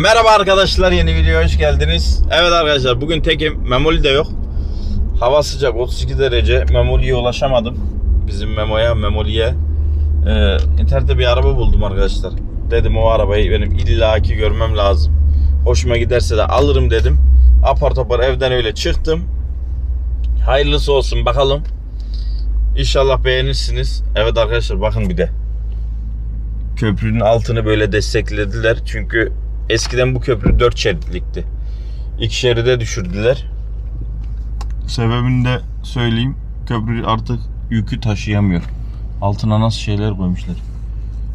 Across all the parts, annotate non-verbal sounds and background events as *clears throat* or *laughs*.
Merhaba arkadaşlar yeni videoya hoş geldiniz. Evet arkadaşlar bugün tekim Memoli de yok. Hava sıcak 32 derece. Memoli'ye ulaşamadım. Bizim Memo'ya, Memoli'ye. Ee, internette bir araba buldum arkadaşlar. Dedim o arabayı benim illaki görmem lazım. Hoşuma giderse de alırım dedim. Apar topar evden öyle çıktım. Hayırlısı olsun bakalım. İnşallah beğenirsiniz. Evet arkadaşlar bakın bir de. Köprünün altını böyle desteklediler. Çünkü eskiden bu köprü 4 şeritlikti. İki şeride düşürdüler. Sebebini de söyleyeyim. Köprü artık yükü taşıyamıyor. Altına nasıl şeyler koymuşlar.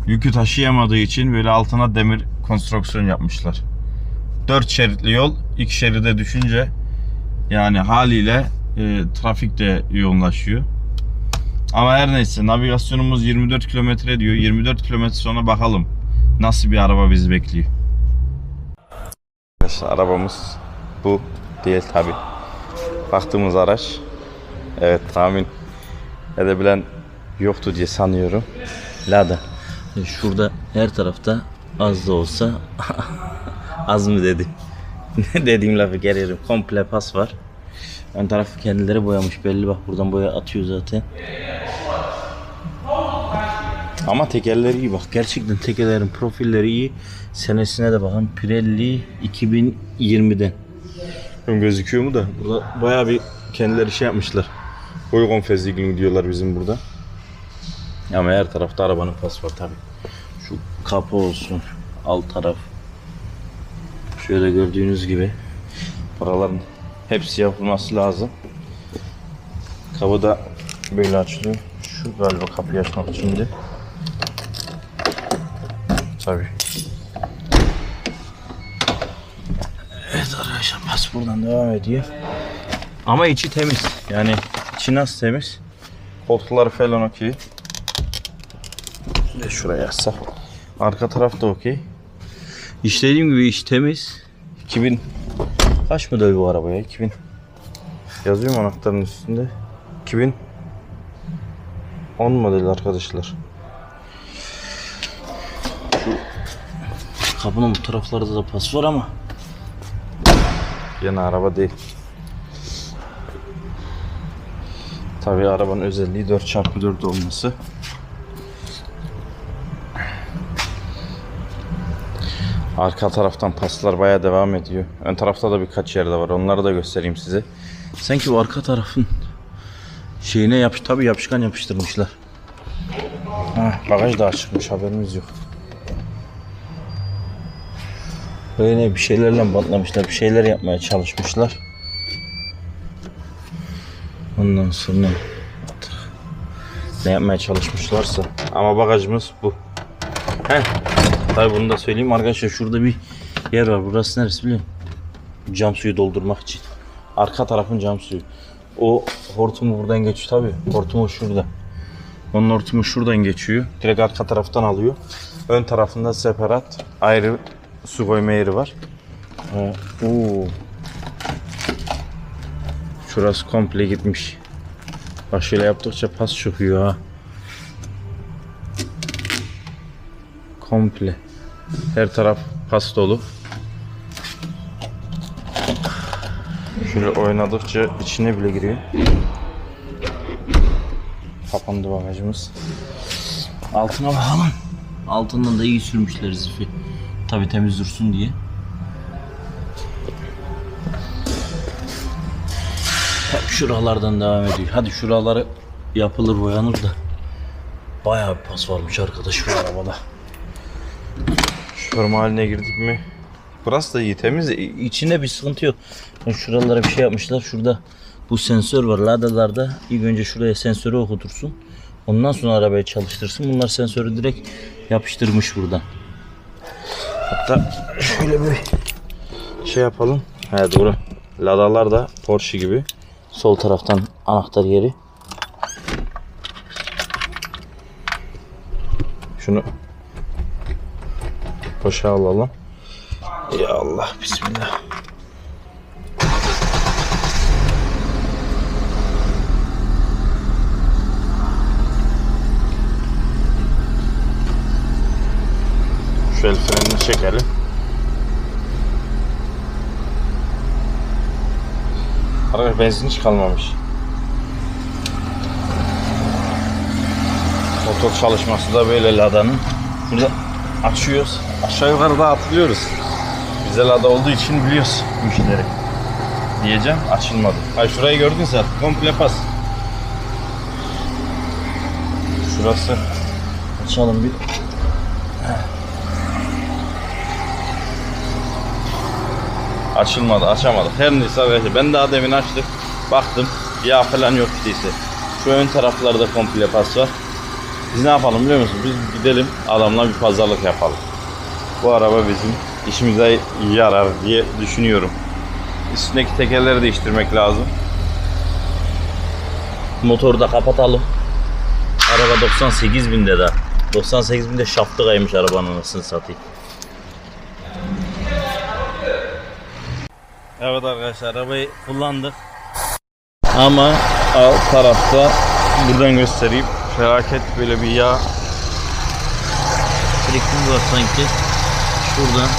Yükü taşıyamadığı için böyle altına demir konstrüksiyon yapmışlar. 4 şeritli yol iki şeride düşünce yani haliyle e, trafik de yoğunlaşıyor. Ama her neyse navigasyonumuz 24 kilometre diyor. 24 kilometre sonra bakalım nasıl bir araba bizi bekliyor. Arkadaşlar arabamız bu değil tabi. Baktığımız araç evet tahmin edebilen yoktu diye sanıyorum. Lada. Şurada her tarafta az da olsa *laughs* az mı dedi? Ne *laughs* dediğim lafı gelirim. Komple pas var. Ön tarafı kendileri boyamış belli bak buradan boya atıyor zaten. Ama tekerleri iyi bak. Gerçekten tekerlerin profilleri iyi. Senesine de bakın. Pirelli 2020'den. Ön gözüküyor mu da? Burada bayağı bir kendileri şey yapmışlar. Boy konfezliğini diyorlar bizim burada. Ama her tarafta arabanın pas var tabi. Şu kapı olsun, alt taraf. Şöyle gördüğünüz gibi Paraların hepsi yapılması lazım. Kapı da böyle açılıyor. Şu galiba kapıyı açmak içindi. Tabii. Evet arkadaşlar pas buradan devam ediyor. Ama içi temiz. Yani içi nasıl temiz? Koltukları falan okey. De şuraya yazsak. Arka taraf da okey. İşte gibi iç temiz. 2000 kaç model bu araba ya? 2000 Yazıyor mu anahtarın üstünde? 2000 10 model arkadaşlar. Kapının bu taraflarda da pas var ama Yeni araba değil. Tabii arabanın özelliği 4x4 olması. Arka taraftan paslar baya devam ediyor. Ön tarafta da birkaç yerde var. Onları da göstereyim size. sanki bu arka tarafın şeyine yapış tabi yapışkan yapıştırmışlar. Ha, bagaj da açıkmış haberimiz yok. Böyle bir şeylerle bantlamışlar, bir şeyler yapmaya çalışmışlar. Ondan sonra ne yapmaya çalışmışlarsa. Ama bagajımız bu. Heh. Tabii bunu da söyleyeyim arkadaşlar şurada bir yer var. Burası neresi biliyor musun? Cam suyu doldurmak için. Arka tarafın cam suyu. O hortumu buradan geçiyor tabii. Hortumu şurada. Onun hortumu şuradan geçiyor. Direkt arka taraftan alıyor. Ön tarafında separat ayrı su koyma var. Oo. Şurası komple gitmiş. Bak şöyle yaptıkça pas çıkıyor ha. Komple. Her taraf pas dolu. Şöyle oynadıkça içine bile giriyor. Kapandı bagajımız. Altına bakalım. Altından da iyi sürmüşler zifi. Tabii temiz dursun diye. Hep şuralardan devam ediyor. Hadi şuraları yapılır boyanır da. Bayağı bir pas varmış arkadaş şu arabada. Şoförüm haline girdik mi? Burası da iyi temiz. de İçinde bir sıkıntı yok. Yani Şuralara bir şey yapmışlar. Şurada bu sensör var. Ladalarda ilk önce şuraya sensörü okutursun. Ondan sonra arabayı çalıştırsın. Bunlar sensörü direkt yapıştırmış buradan. Hatta şöyle bir şey yapalım. He doğru. Ladalar da Porsche gibi. Sol taraftan anahtar yeri. Şunu boşa alalım. Ya Allah bismillah. el frenini çekelim. Arkadaş benzin hiç kalmamış. Motor çalışması da böyle ladanın. Burada açıyoruz. Aşağı yukarı da atlıyoruz. Bize lada olduğu için biliyoruz müşteri. Diyeceğim açılmadı. Ay şurayı gördün sen. Komple pas. Şurası. Açalım bir. Açılmadı, açamadık. Her neyse arkadaşlar ben daha demin açtık. Baktım yağ falan yok işte. Şu ön taraflarda komple pas var. Biz ne yapalım biliyor musun? Biz gidelim adamla bir pazarlık yapalım. Bu araba bizim işimize yarar diye düşünüyorum. Üstündeki tekerleri değiştirmek lazım. Motoru da kapatalım. Araba 98 binde de. 98 binde şaftı kaymış arabanın anasını satayım. Evet arkadaşlar arabayı kullandık. Ama alt tarafta buradan göstereyim. Felaket böyle bir yağ. Friktim var sanki. Şuradan.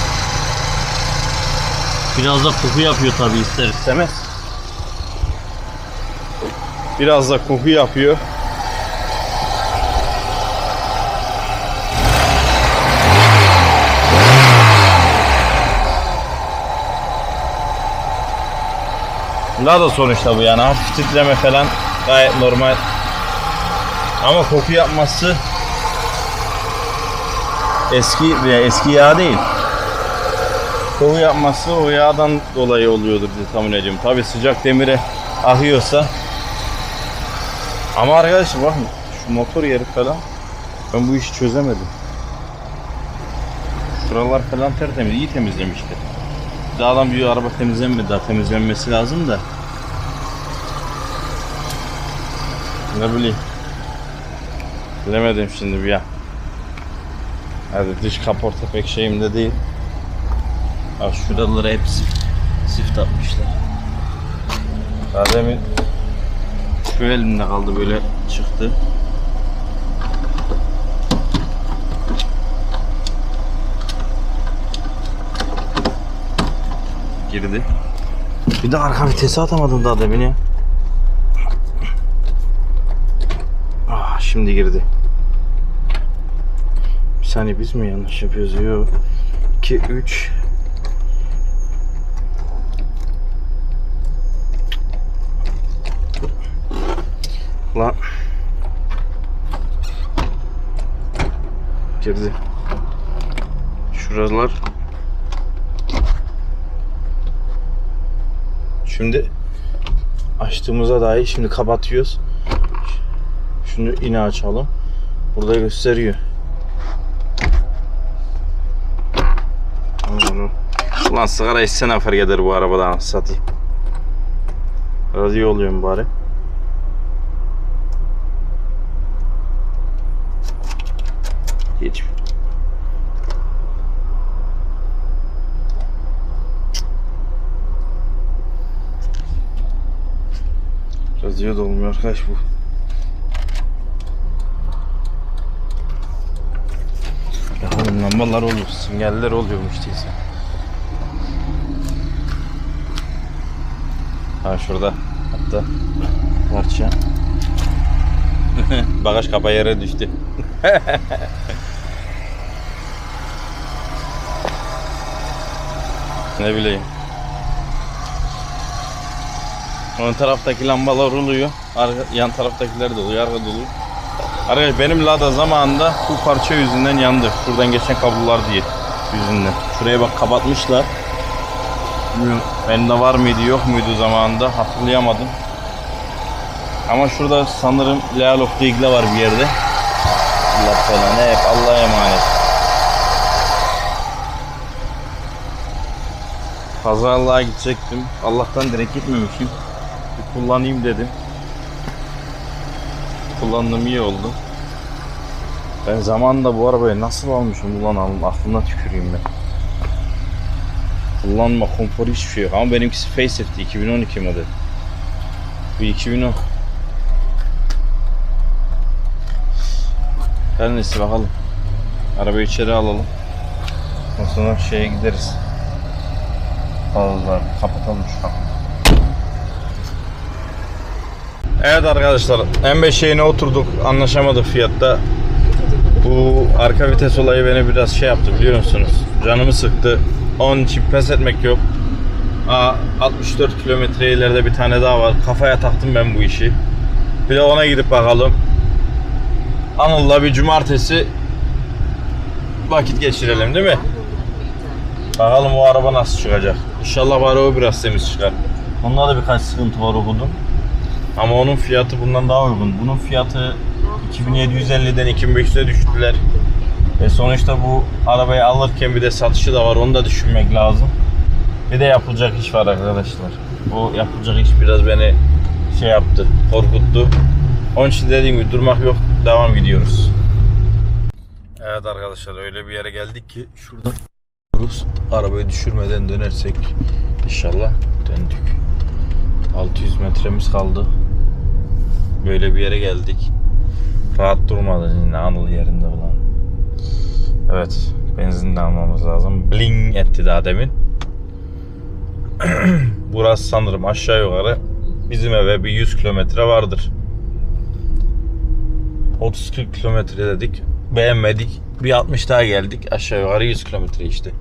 Biraz da koku yapıyor tabii ister istemez. Biraz da koku yapıyor. Daha da sonuçta bu yani hafif titreme falan gayet normal. Ama koku yapması eski eski yağ değil. Koku yapması o yağdan dolayı oluyordur diye tahmin ediyorum. Tabi sıcak demire ahıyorsa ama arkadaşlar bakın şu motor yeri falan ben bu işi çözemedim. Şuralar falan tertemiz, iyi temizlemişti. Adam bir araba temizlenmedi, daha temizlenmesi lazım da. Ne bileyim. Bilemedim şimdi bir ya. Hadi dış kaporta pek şeyimde değil. Bak şuraları hep zift, zift atmışlar. Daha demin şu elimde kaldı böyle çıktı. Girdi. Bir de arka vitesi atamadım daha demin ya. Ah, şimdi girdi. Bir saniye biz mi yanlış yapıyoruz? Yok. 2, 3, Lan. Girdi. Şuralar. Şimdi açtığımıza dair şimdi kapatıyoruz. Şunu yine açalım. Burada gösteriyor. Ulan sigara içsene fark eder bu arabadan satayım. Radyo oluyor mu bari? Hiç. Radyo da olmuyor arkadaş bu. Ya oğlum lambalar oluyor, sinyaller oluyormuş değilse. Ha şurada hatta parça. *laughs* Bagaj kapağı yere düştü. *laughs* ne bileyim. Ön taraftaki lambalar oluyor. Arka, yan taraftakiler de oluyor. Arka dolu. Arkadaşlar benim Lada zamanında bu parça yüzünden yandı. Şuradan geçen kablolar diye yüzünden. Şuraya bak kapatmışlar. Bilmiyorum bende var mıydı yok muydu zamanında hatırlayamadım. Ama şurada sanırım Leal of Eagle var bir yerde. Allah falan hep Allah'a emanet. Pazarlığa gidecektim. Allah'tan direkt gitmemişim. Kullanayım dedim. Kullandım iyi oldu. Ben zamanında bu arabayı nasıl almışım ulan alım aklına tüküreyim ben. Kullanma, konfor hiçbir şey yok. Ama benimkisi facelifti 2012 model. Bu 2010. Her neyse bakalım. Arabayı içeri alalım. Ondan sonra şeye gideriz. Kapatalım şu kapıyı. Evet arkadaşlar M5 şeyine oturduk anlaşamadık fiyatta. Bu arka vites olayı beni biraz şey yaptı biliyor musunuz? Canımı sıktı. Onun için pes etmek yok. Aa, 64 kilometre ileride bir tane daha var. Kafaya taktım ben bu işi. Bir de ona gidip bakalım. Anıl'la bir cumartesi vakit geçirelim değil mi? Bakalım o araba nasıl çıkacak. İnşallah bari o biraz temiz çıkar. Onda da birkaç sıkıntı var okudum. Ama onun fiyatı bundan daha uygun. Bunun fiyatı 2750'den 2500'e düştüler. Ve sonuçta bu arabayı alırken bir de satışı da var. Onu da düşünmek lazım. Bir de yapılacak iş var arkadaşlar. O yapılacak iş biraz beni şey yaptı, korkuttu. Onun için dediğim gibi durmak yok. Devam gidiyoruz. Evet arkadaşlar öyle bir yere geldik ki gidiyoruz. Arabayı düşürmeden dönersek inşallah döndük. 600 metremiz kaldı. Böyle bir yere geldik. Rahat durmadı yine Anıl yerinde olan. Evet, benzin de almamız lazım. Bling etti daha demin. *clears throat* Burası sanırım aşağı yukarı bizim eve bir 100 kilometre vardır. 30-40 kilometre dedik. Beğenmedik. Bir 60 daha geldik. Aşağı yukarı 100 kilometre işte.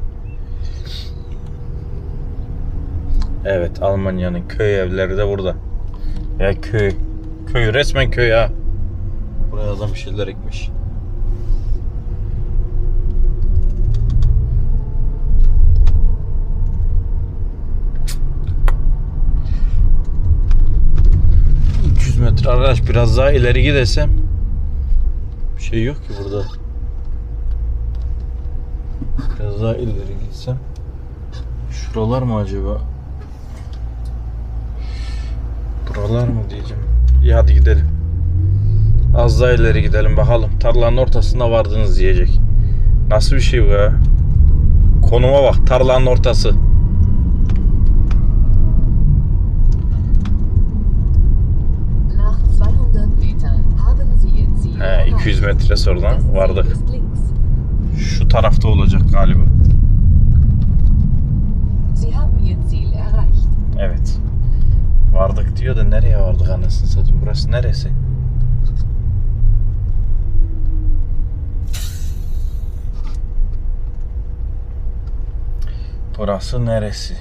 Evet Almanya'nın köy evleri de burada. Ya köy. Köy resmen köy ha. Buraya adam bir şeyler ekmiş. ...300 metre arkadaş biraz daha ileri gidesem... ...bir şey yok ki burada. Biraz daha ileri gitsem... ...şuralar mı acaba? Buralar mı diyeceğim. İyi hadi gidelim. Az daha ileri gidelim bakalım. Tarlanın ortasında vardınız diyecek. Nasıl bir şey bu ya? Konuma bak. Tarlanın ortası. Nach 200 Metern haben Sie Ihr Ziel He, 200 metre Ziel vardık. Şu tarafta olacak galiba. Evet. Vardık diyor da nereye vardık anasını satayım. Burası neresi? Burası neresi?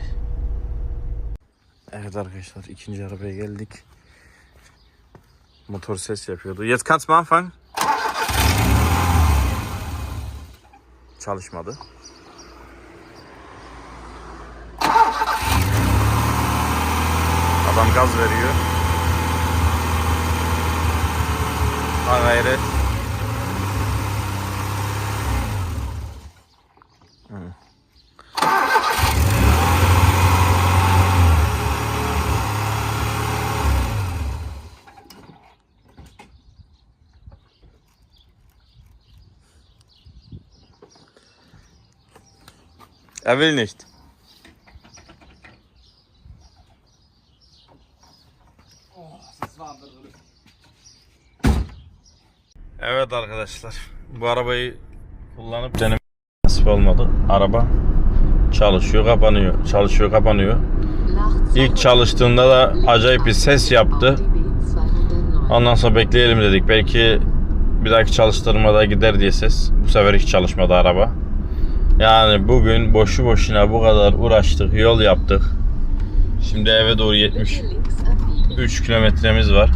Evet arkadaşlar ikinci arabaya geldik. Motor ses yapıyordu. Jetzt kannst du. Çalışmadı. Adam gaz veriyor. Ha gayret. Er will nicht. Evet arkadaşlar. Bu arabayı kullanıp denemek nasip olmadı. Araba çalışıyor, kapanıyor. Çalışıyor, kapanıyor. İlk çalıştığında da acayip bir ses yaptı. Ondan sonra bekleyelim dedik. Belki bir dahaki çalıştırmada gider diye ses. Bu sefer hiç çalışmadı araba. Yani bugün boşu boşuna bu kadar uğraştık, yol yaptık. Şimdi eve doğru 73 kilometremiz var.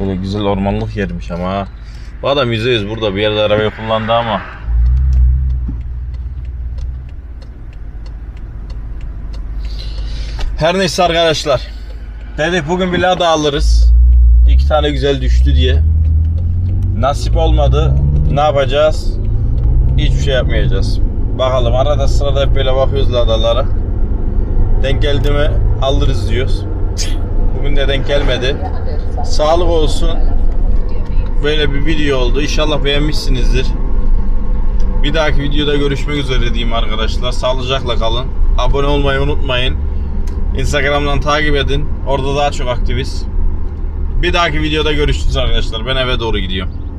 Böyle güzel ormanlık yermiş ama ha. Bu adam %100 burada bir yerde arabayı kullandı ama. Her neyse arkadaşlar. Dedik bugün bir Lada alırız. İki tane güzel düştü diye. Nasip olmadı. Ne yapacağız? Hiçbir şey yapmayacağız. Bakalım arada sırada hep böyle bakıyoruz Ladalara. Denk geldi mi alırız diyoruz. Bugün de denk gelmedi. Sağlık olsun. Böyle bir video oldu. İnşallah beğenmişsinizdir. Bir dahaki videoda görüşmek üzere diyeyim arkadaşlar. Sağlıcakla kalın. Abone olmayı unutmayın. Instagram'dan takip edin. Orada daha çok aktiviz. Bir dahaki videoda görüşürüz arkadaşlar. Ben eve doğru gidiyorum.